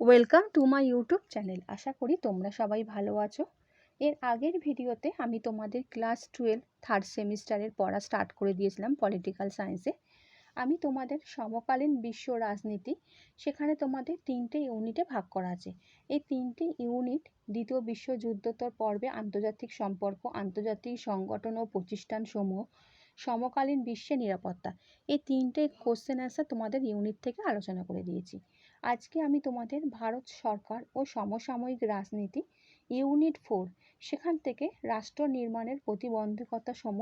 Welcome to my YouTube channel আশা করি তোমরা সবাই ভালো আছো। এর আগের ভিডিওতে আমি তোমাদের ক্লাস টুয়েলভ থার্ড সেমিস্টারের পড়া স্টার্ট করে দিয়েছিলাম পলিটিক্যাল সায়েন্সে আমি তোমাদের সমকালীন বিশ্ব রাজনীতি, সেখানে তোমাদের তিনটে ইউনিটে ভাগ করা আছে। এই তিনটে ইউনিট দ্বিতীয় বিশ্বযুদ্ধোত্তর পর্বে আন্তর্জাতিক সম্পর্ক, আন্তর্জাতিক সংগঠন ও প্রতিষ্ঠান সমূহ সমকালীন বিশ্বে নিরাপত্তা। এই তিনটে কোশ্চেন অ্যান্সার তোমাদের ইউনিট থেকে আলোচনা করে দিয়েছি। আজকে আমি তোমাদের ভারত সরকার ও সমসাময়িক রাজনীতি ইউনিট ফোর সেখান থেকে রাষ্ট্র নির্মাণের প্রতিবন্ধকতা সম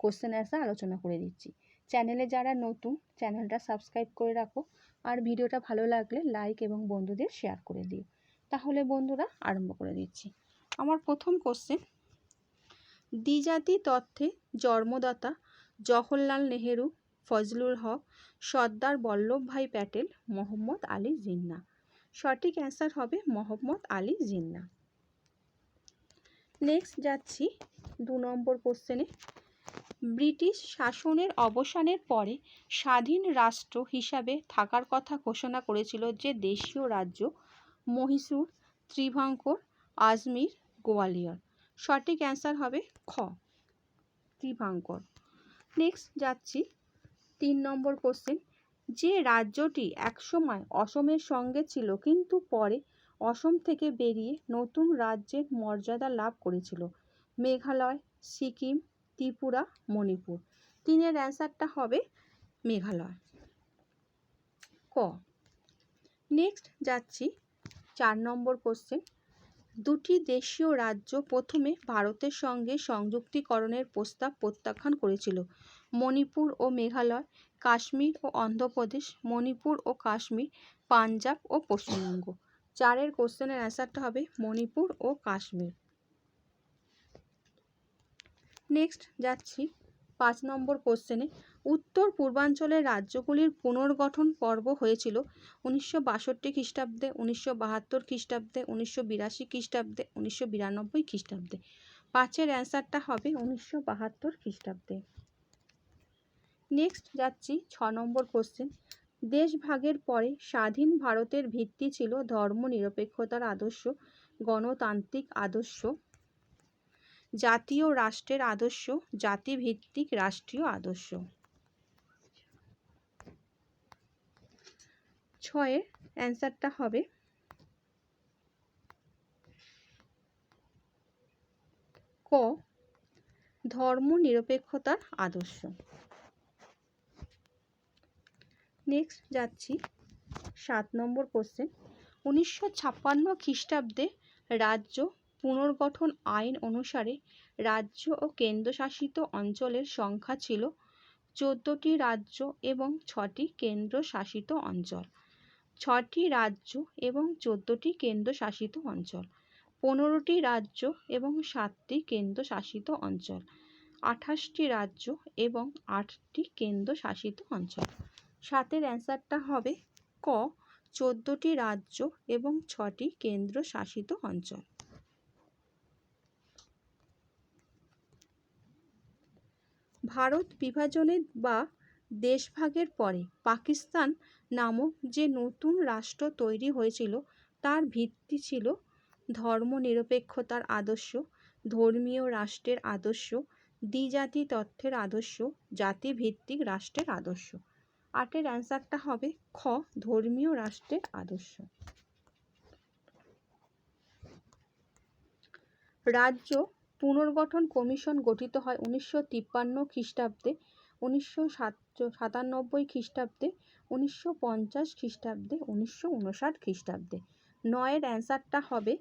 কোশ্চেন অ্যান্সার আলোচনা করে দিচ্ছি। চ্যানেলে যারা নতুন চ্যানেলটা সাবস্ক্রাইব করে রাখো আর ভিডিওটা ভালো লাগলে লাইক এবং বন্ধুদের শেয়ার করে দিও। তাহলে বন্ধুরা আরম্ভ করে দিচ্ছি। আমার প্রথম কোশ্চেন দ্বিজাতি তথ্যে জন্মদাতা জওহরলাল নেহেরু, ফজলুল হক, সর্দার বল্লভভাই প্যাটেল, মোহাম্মদ আলী জিন্না। সঠিক অ্যান্সার হবে মোহাম্মদ আলী জিন্না। নেক্সট যাচ্ছি দু নম্বর কোশ্চেনে। ব্রিটিশ শাসনের অবসানের পরে স্বাধীন রাষ্ট্র হিসাবে থাকার কথা ঘোষণা করেছিল যে দেশীয় রাজ্য মহীশূর, ত্রিভাঙ্কর, আজমির, গোয়ালিয়র। সঠিক অ্যান্সার হবে খ, ত্রিভাঙ্কর। নেক্সট যাচ্ছি। তিন নম্বর কোশ্চেন যে রাজ্যটি একসময় অসমের সঙ্গে ছিল, কিন্তু পরে অসম থেকে বেরিয়ে নতুন রাজ্যের মর্যাদা লাভ করেছিল। মেঘালয়, সিকিম, ত্রিপুরা, মণিপুর। তিনের অ্যান্সারটা হবে মেঘালয়। ক? নেক্সট যাচ্ছি। চার নম্বর কোশ্চেন দুটি দেশীয় রাজ্য প্রথমে ভারতের সঙ্গে সংযুক্তিকরণের প্রস্তাব প্রত্যাখ্যান করেছিল। মণিপুর ও মেঘালয়, কাশ্মীর ও অন্ধ্রপ্রদেশ, মণিপুর ও কাশ্মীর, পাঞ্জাব ও পশ্চিমবঙ্গ। চারের কোশ্চেনের অ্যান্সারটা হবে মণিপুর ও কাশ্মীর। নেক্সট যাচ্ছি পাঁচ নম্বর কোশ্চেনে। উত্তর পূর্বাঞ্চলের রাজ্যগুলির পুনর্গঠন পর্ব হয়েছিল উনিশশো বাষট্টি খ্রিস্টাব্দে, উনিশশো বাহাত্তর খ্রিস্টাব্দে, উনিশশো বিরাশি খ্রিস্টাব্দে, উনিশশো বিরানব্বই খ্রিস্টাব্দে। পাঁচের অ্যান্সারটা হবে উনিশশো বাহাত্তর খ্রিস্টাব্দে। নেক্সট যাচ্ছি ছ নম্বর কোশ্চেন দেশভাগের পরে স্বাধীন ভারতের ভিত্তি ছিল ধর্মনিরপেক্ষতার আদর্শ, গণতান্ত্রিক আদর্শ, জাতীয় রাষ্ট্রের আদর্শ, জাতিভিত্তিক রাষ্ট্রীয় আদর্শ। ছয়ের অ্যান্সারটা হবে। ক ধর্ম নিরপেক্ষতার আদর্শ। নেক্সট যাচ্ছি সাত নম্বর কোশ্চেন উনিশশো ছাপ্পান্ন খ্রিস্টাব্দে রাজ্য পুনর্গঠন আইন অনুসারে রাজ্য ও কেন্দ্রশাসিত অঞ্চলের সংখ্যা ছিল চোদ্দোটি রাজ্য এবং ছটি কেন্দ্রশাসিত অঞ্চল। ছটি রাজ্য এবং চোদ্দোটি কেন্দ্রশাসিত অঞ্চল, পনেরোটি রাজ্য এবং সাতটি কেন্দ্রশাসিত অঞ্চল, আঠাশটি রাজ্য এবং আটটি কেন্দ্রশাসিত অঞ্চল। সাতের অ্যান্সারটা হবে ক, চোদ্দোটি রাজ্য এবং ছটি কেন্দ্রশাসিত অঞ্চল। ভারত বিভাজনের বা দেশভাগের পরে পাকিস্তান নামক যে নতুন রাষ্ট্র তৈরি হয়েছিল, তার ভিত্তি ছিল ধর্মনিরপেক্ষতার আদর্শ, ধর্মীয় রাষ্ট্রের আদর্শ দ্বিজাতি তথ্যের আদর্শ, জাতিভিত্তিক রাষ্ট্রের আদর্শ। আটের অ্যান্সারটা হবে খ, ধর্মীয় রাষ্ট্রের আদর্শ। রাজ্য পুনর্গঠন কমিশন গঠিত হয় উনিশশো তিপ্পান্ন খ্রিস্টাব্দে। উনিশশো সাত সাতানব্বই খ্রিস্টাব্দে, উনিশশো পঞ্চাশ খ্রিস্টাব্দে, উনিশশো উনষাট খ্রিস্টাব্দে। নয়ের অ্যান্সারটা হবে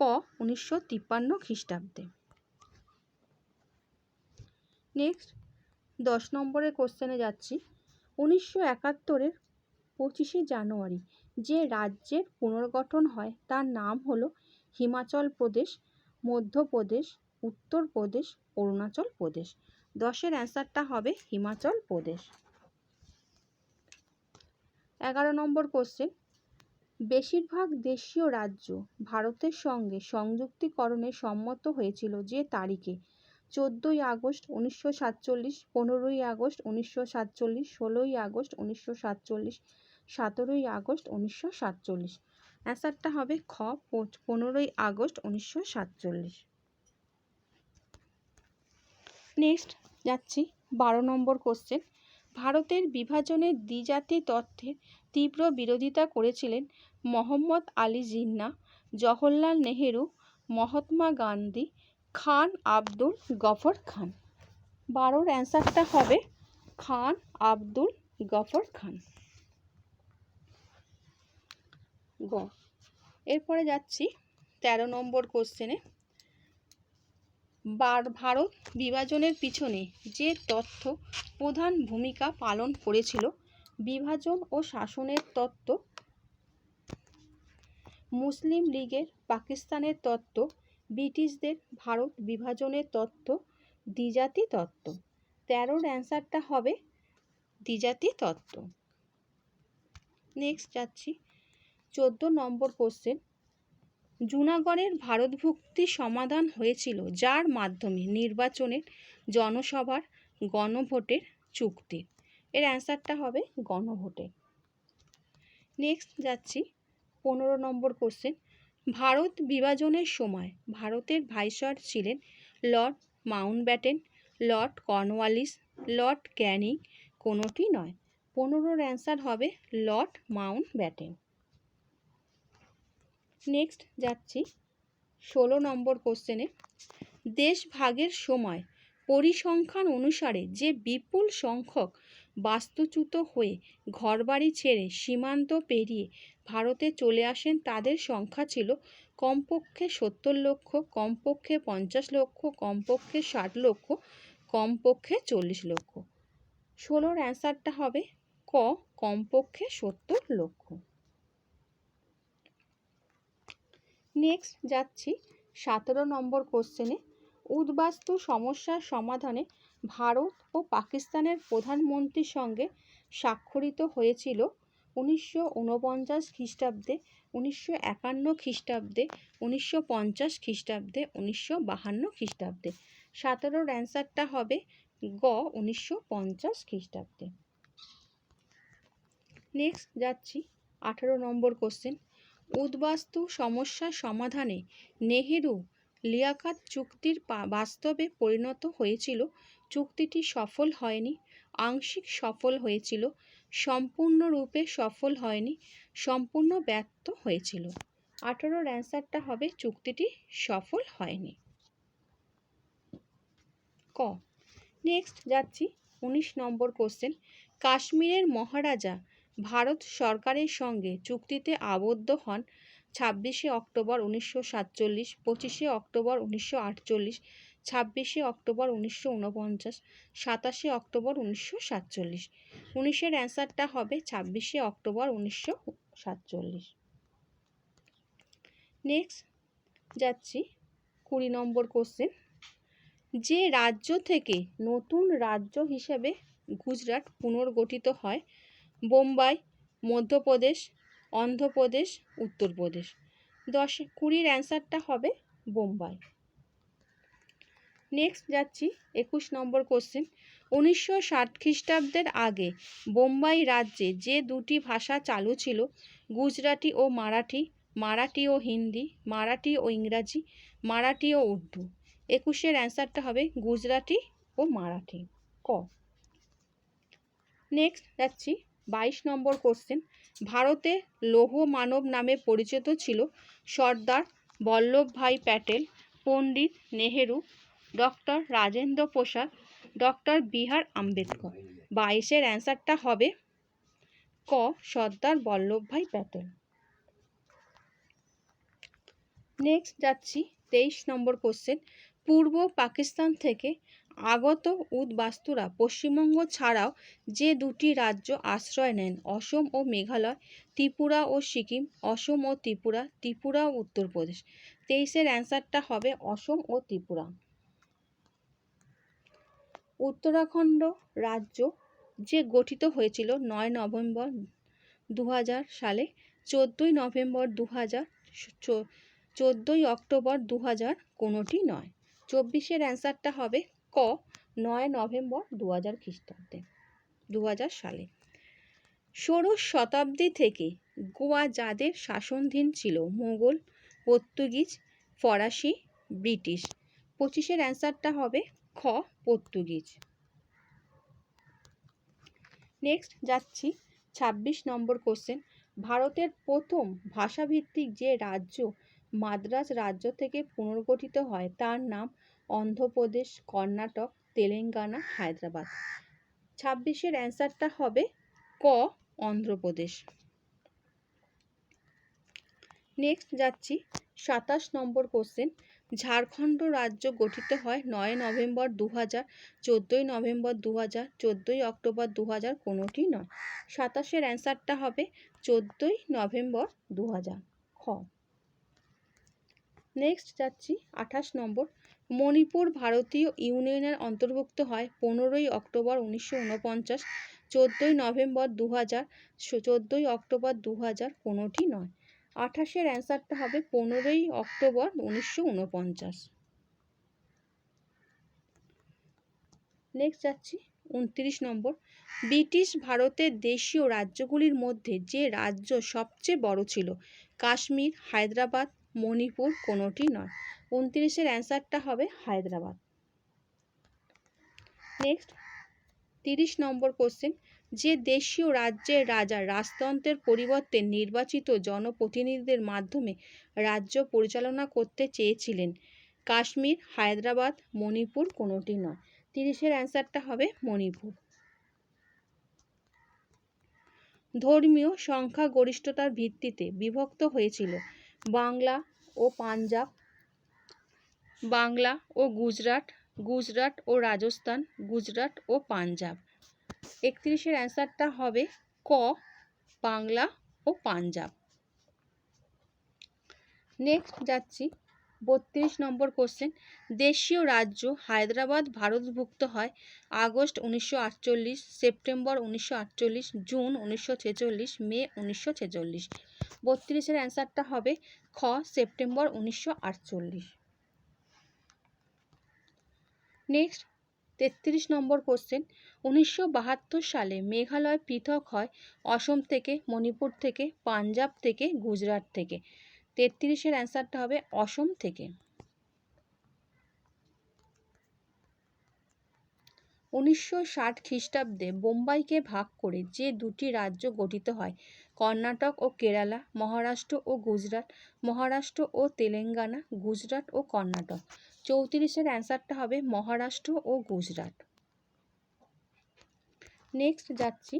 ক, উনিশশো তিপ্পান্ন খ্রিস্টাব্দে। নেক্সট, দশ নম্বরের কোশ্চেনে যাচ্ছি। উনিশশো একাত্তরের পঁচিশে জানুয়ারি যে রাজ্যের পুনর্গঠন হয়, তার নাম হলো হিমাচল প্রদেশ মধ্যপ্রদেশ উত্তরপ্রদেশ অরুণাচল প্রদেশ। দশের অ্যান্সারটা হবে হিমাচল প্রদেশ। এগারো নম্বর কোশ্চেন বেশিরভাগ দেশীয় রাজ্য ভারতের সঙ্গে সংযুক্তিকরণে সম্মত হয়েছিল যে তারিখে চোদ্দোই আগস্ট উনিশশো সাতচল্লিশ, পনেরোই আগস্ট উনিশশো সাতচল্লিশ, ষোলোই আগস্ট উনিশশো সাতচল্লিশ, সতেরোই আগস্ট উনিশশো সাতচল্লিশ। অ্যান্সারটা হবে খ পনেরোই আগস্ট উনিশশো সাতচল্লিশ। নেক্সট যাচ্ছি বারো নম্বর কোশ্চেন ভারতের বিভাজনের দ্বিজাতি তত্ত্বের তীব্র বিরোধিতা করেছিলেন মোহাম্মদ আলী জিন্না, জওহরলাল নেহেরু, মহাত্মা গান্ধী, খান আব্দুল গফর খান। বারোর অ্যান্সারটা হবে খান আব্দুল গফর খান। গ। এরপরে যাচ্ছি তেরো নম্বর কোশ্চেনে। বার ভারত বিভাজনের পিছনে যে তথ্য প্রধান ভূমিকা পালন করেছিল, বিভাজন ও শাসনের তত্ত্ব, মুসলিম লীগের পাকিস্তানের তত্ত্ব, ব্রিটিশদের ভারত বিভাজনের তত্ত্ব, দ্বিজাতি তত্ত্ব। তেরোর অ্যান্সারটা হবে দ্বিজাতি তত্ত্ব। নেক্সট যাচ্ছি। চোদ্দ নম্বর কোশ্চেন জুনাগড়ের ভারতভুক্তি সমাধান হয়েছিল, যার মাধ্যমে নির্বাচনের জনসভার গণভোটের চুক্তি। এর অ্যান্সারটা হবে গণভোটের নেক্সট যাচ্ছি, পনেরো নম্বর কোশ্চেন। ভারত বিভাজনের সময় ভারতের ভাইসর ছিলেন lord Mountbatten, lord Cornwallis, lord Canning কোনোটি নয়। পনেরোর অ্যান্সার হবে লর্ড মাউন্টব্যাটেন। নেক্সট যাচ্ছি ষোলো নম্বর কোশ্চেনে দেশ ভাগের সময় পরিসংখ্যান অনুসারে যে বিপুল সংখ্যক বাস্তুচ্যুত হয়ে ঘরবাড়ি ছেড়ে সীমান্ত পেরিয়ে ভারতে চলে আসেন তাদের সংখ্যা ছিল কমপক্ষে সত্তর লক্ষ, কমপক্ষে পঞ্চাশ লক্ষ, কমপক্ষে ষাট লক্ষ, কমপক্ষে চল্লিশ লক্ষ। ষোলোর অ্যান্সারটা হবে ক, কমপক্ষে সত্তর লক্ষ। নেক্সট যাচ্ছি সতেরো নম্বর কোশ্চেনে উদ্বাস্তু সমস্যার সমাধানে ভারত ও পাকিস্তানের প্রধানমন্ত্রীর সঙ্গে স্বাক্ষরিত হয়েছিল উনিশশো উনপঞ্চাশ খ্রিস্টাব্দে, উনিশশো একান্ন খ্রিস্টাব্দে, উনিশশো পঞ্চাশ খ্রিস্টাব্দে, উনিশশো বাহান্ন খ্রিস্টাব্দে। সতেরোর অ্যান্সারটা হবে গ, উনিশশো পঞ্চাশ খ্রিস্টাব্দে। নেক্সট যাচ্ছি আঠেরো নম্বর কোশ্চেন উদ্বাস্তু সমস্যার সমাধানে নেহেরু লিয়াকাত চুক্তির বাস্তবে পরিণত হয়েছিল। চুক্তিটি সফল হয়নি, আংশিক সফল হয়েছিল, সম্পূর্ণরূপে সফল হয়নি, সম্পূর্ণ ব্যর্থ হয়েছিল। আঠেরোর অ্যান্সারটা হবে, চুক্তিটি সফল হয়নি। ক, নেক্সট যাচ্ছি, উনিশ নম্বর কোশ্চেন। কাশ্মীরের মহারাজা ভারত সরকারের সঙ্গে চুক্তিতে আবদ্ধ হন ছাব্বিশে অক্টোবর উনিশশো সাতচল্লিশ, পঁচিশে অক্টোবর উনিশশো আটচল্লিশ, ছাব্বিশে অক্টোবর উনিশশো উনপঞ্চাশ, সাতাশে অক্টোবর উনিশশো সাতচল্লিশ। উনিশের অ্যান্সারটা হবে ছাব্বিশে অক্টোবর উনিশশো সাতচল্লিশ। নেক্সট, যাচ্ছি কুড়ি নম্বর কোশ্চেন। যে রাজ্য থেকে নতুন রাজ্য হিসেবে গুজরাট পুনর্গঠিত হয় বোম্বাই, মধ্যপ্রদেশ, অন্ধ্রপ্রদেশ, উত্তরপ্রদেশ। দশ কুড়ির অ্যান্সারটা হবে বোম্বাই। নেক্সট যাচ্ছি, একুশ নম্বর কোশ্চেন উনিশশো ষাট খ্রিস্টাব্দের আগে বোম্বাই রাজ্যে যে দুটি ভাষা চালু ছিল, গুজরাটি ও মারাঠি মারাঠি ও হিন্দি, মারাঠি ও ইংরাজি, মারাঠি ও উর্দু। একুশের অ্যান্সারটা হবে গুজরাটি ও মারাঠি। ক? নেক্সট যাচ্ছি বাইশ নম্বর কোশ্চেন ভারতে লৌহ মানব নামে পরিচিত ছিল সর্দার বল্লভভাই প্যাটেল, পণ্ডিত নেহেরু ডক্টর রাজেন্দ্র প্রসাদ ডক্টর বিহার আম্বেদকর। বাইশের অ্যান্সারটা হবে ক, সর্দার বল্লভভাই প্যাটেল। নেক্সট যাচ্ছি, তেইশ নম্বর কোশ্চেন পূর্ব পাকিস্তান থেকে আগত উদ্বাস্তুরা পশ্চিমবঙ্গ ছাড়াও যে দুটি রাজ্য আশ্রয় নেন, অসম ও মেঘালয়, ত্রিপুরা ও সিকিম, অসম ও ত্রিপুরা ত্রিপুরা ও উত্তরপ্রদেশ তেইশের অ্যান্সারটা হবে অসম ও ত্রিপুরা। উত্তরাখণ্ড রাজ্য যে গঠিত হয়েছিল নয় নভেম্বর দু হাজার সালে, চোদ্দোই নভেম্বর দু হাজার চোদ্দোই অক্টোবর দু হাজার কোনোটি নয়। চব্বিশের অ্যান্সারটা হবে ক, নয় নভেম্বর দু হাজার খ্রিস্টাব্দে দু হাজার সালে। ষোড়শ শতাব্দী থেকে গোয়া যাদের শাসনধীন ছিল মুঘল পর্তুগিজ, ফরাসি, ব্রিটিশ। পঁচিশের অ্যান্সারটা হবে খ, পর্তুগিজ। নেক্সট যাচ্ছি ছাব্বিশ নম্বর কোশ্চেন ভারতের প্রথম ভাষাভিত্তিক যে রাজ্য মাদ্রাজ রাজ্য থেকে পুনর্গঠিত হয়, তার নাম অন্ধ্রপ্রদেশ, কর্ণাটক, তেলেঙ্গানা, হায়দ্রাবাদ। ছাব্বিশের অ্যান্সারটা হবে ক, অন্ধ্রপ্রদেশ। নেক্সট যাচ্ছি। সাতাশ নম্বর কোশ্চেন। ঝাড়খণ্ড রাজ্য গঠিত হয় নয় নভেম্বর দু হাজার চোদ্দোই নভেম্বর দু হাজার চোদ্দোই অক্টোবর দু হাজার কোনোটি নয়। সাতাশের অ্যান্সারটা হবে চোদ্দোই নভেম্বর দু হাজার খ। নেক্সট যাচ্ছি। আঠাশ নম্বর মণিপুর ভারতীয় ইউনিয়নের অন্তর্ভুক্ত হয় পনেরোই অক্টোবর উনিশশো উনপঞ্চাশ চোদ্দোই নভেম্বর দু হাজার অক্টোবর দু হাজার কোনোটি নয়। আঠাশের অ্যান্সারটা হবে পনেরোই অক্টোবর উনিশশো উনপঞ্চাশ নেক্সট যাচ্ছি, উনত্রিশ নম্বর। ব্রিটিশ ভারতের দেশীয় রাজ্যগুলির মধ্যে যে রাজ্য সবচেয়ে বড় ছিল, কাশ্মীর, হায়দ্রাবাদ, মণিপুর কোনোটি নয়। উনত্রিশের অ্যান্সারটা হবে হায়দ্রাবাদ। নেক্সট তিরিশ নম্বর কোশ্চেন যে দেশীয় রাজ্যের রাজা রাজতন্ত্রের পরিবর্তে নির্বাচিত জনপ্রতিনিধিদের মাধ্যমে রাজ্য পরিচালনা করতে চেয়েছিলেন, কাশ্মীর, হায়দ্রাবাদ, মণিপুর কোনোটি নয়। তিরিশের অ্যান্সারটা হবে মণিপুর। ধর্মীয় সংখ্যাগরিষ্ঠতার ভিত্তিতে বিভক্ত হয়েছিল বাংলা ও পাঞ্জাব বাংলা ও গুজরাট গুজরাট ও রাজস্থান, গুজরাট ও পাঞ্জাব। একত্রিশের অ্যান্সারটা হবে ক, বাংলা ও পাঞ্জাব। নেক্সট যাচ্ছি, বত্রিশ নম্বর কোশ্চেন দেশীয় রাজ্য হায়দ্রাবাদ ভারতভুক্ত হয় আগস্ট উনিশশো আটচল্লিশ, সেপ্টেম্বর উনিশশো আটচল্লিশ, জুন উনিশশো ছেচল্লিশ, মে উনিশশো ছেচল্লিশ। বত্রিশের অ্যান্সারটা হবে খ, সেপ্টেম্বর উনিশশো আটচল্লিশ। নেক্সট তেত্রিশ নম্বর কোশ্চেন উনিশশো বাহাত্তর সালে মেঘালয় পৃথক হয় অসম থেকে, মণিপুর থেকে, পাঞ্জাব থেকে, গুজরাট থেকে। তেত্রিশের অ্যান্সারটা হবে অসম থেকে। উনিশশো ষাট খ্রিস্টাব্দে বোম্বাইকে ভাগ করে যে দুটি রাজ্য গঠিত হয় কর্ণাটক ও কেরালা, মহারাষ্ট্র ও গুজরাট, মহারাষ্ট্র ও তেলেঙ্গানা, গুজরাট ও কর্ণাটক। চৌত্রিশের অ্যান্সারটা হবে মহারাষ্ট্র ও গুজরাট। নেক্সট যাচ্ছি।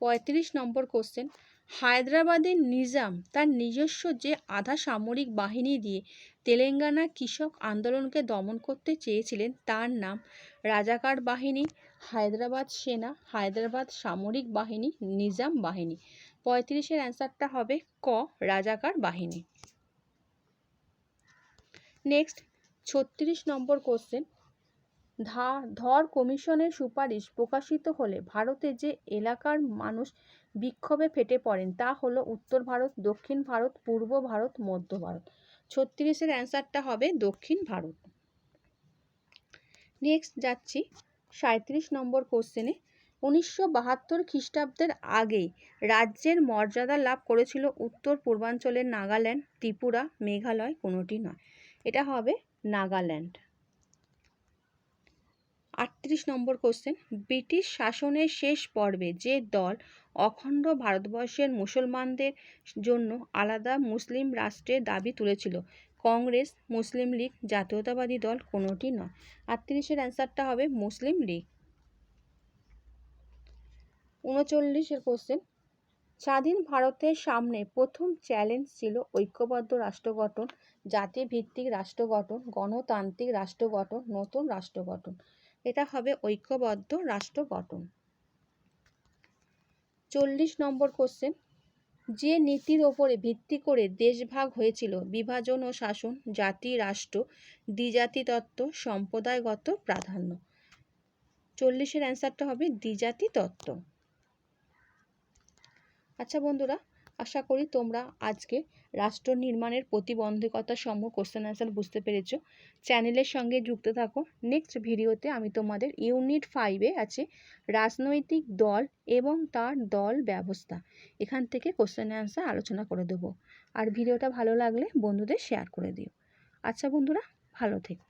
পঁয়ত্রিশ নম্বর কোশ্চেন হায়দ্রাবাদের নিজাম তার নিজস্ব যে আধা সামরিক বাহিনী দিয়ে তেলেঙ্গানা কৃষক আন্দোলনকে দমন করতে চেয়েছিলেন, তার নাম রাজাকার বাহিনী, হায়দ্রাবাদ সেনা, হায়দ্রাবাদ সামরিক বাহিনী, নিজাম বাহিনী। পঁয়ত্রিশের অ্যান্সারটা হবে ক, রাজাকার বাহিনী। নেক্সট, ছত্রিশ নম্বর কোশ্চেন। ধা, ধর কমিশনের সুপারিশ প্রকাশিত হলে ভারতে যে এলাকার মানুষ বিক্ষোভে ফেটে পড়েন তা হলো উত্তর ভারত, দক্ষিণ ভারত, পূর্ব ভারত, মধ্য ভারত। ছত্রিশের অ্যান্সারটা হবে দক্ষিণ ভারত। নেক্সট যাচ্ছি সাঁত্রিশ নম্বর কোশ্চেনে। উনিশশো বাহাত্তর খ্রিস্টাব্দের আগেই রাজ্যের মর্যাদা লাভ করেছিল উত্তর পূর্বাঞ্চলের নাগাল্যান্ড, ত্রিপুরা, মেঘালয় কোনোটি নয়। এটা হবে নাগাল্যান্ড। আটত্রিশ নম্বর কোশ্চেন ব্রিটিশ শাসনের শেষ পর্বে যে দল অখণ্ড ভারতবর্ষের মুসলমানদের জন্য আলাদা মুসলিম রাষ্ট্রের দাবি তুলেছিল, কংগ্রেস, মুসলিম লীগ, জাতীয়তাবাদী দল কোনোটি নয়। আটত্রিশের অ্যান্সারটা হবে মুসলিম লীগ। উনচল্লিশের কোশ্চেন স্বাধীন ভারতের সামনে প্রথম চ্যালেঞ্জ ছিল ঐক্যবদ্ধ রাষ্ট্র গঠন, জাতিভিত্তিক রাষ্ট্র গঠন, গণতান্ত্রিক রাষ্ট্র গঠন, নতুন রাষ্ট্র গঠন। এটা হবে ঐক্যবদ্ধ রাষ্ট্র গঠন। চল্লিশ নম্বর কোশ্চেন যে নীতির ওপরে ভিত্তি করে দেশভাগ হয়েছিল বিভাজন ও শাসন, জাতি, রাষ্ট্র দ্বিজাতি তত্ত্ব সম্প্রদায়গত প্রাধান্য। চল্লিশের অ্যান্সারটা হবে দ্বিজাতি তত্ত্ব আচ্ছা বন্ধুরা আশা করি তোমরা আজকে রাষ্ট্র নির্মাণের প্রতিবন্ধকতা সমূহ কোশ্চেন অ্যান্সার বুঝতে পেরেছ। চ্যানেলের সঙ্গে যুক্ত থাকো। নেক্সট ভিডিওতে আমি তোমাদের ইউনিট ফাইভে আছে। রাজনৈতিক দল এবং তার দল ব্যবস্থা। এখান থেকে কোশ্চেন অ্যান্সার আলোচনা করে দেবো। আর ভিডিওটা ভালো লাগলে বন্ধুদের শেয়ার করে দিও। আচ্ছা বন্ধুরা, ভালো থেকো।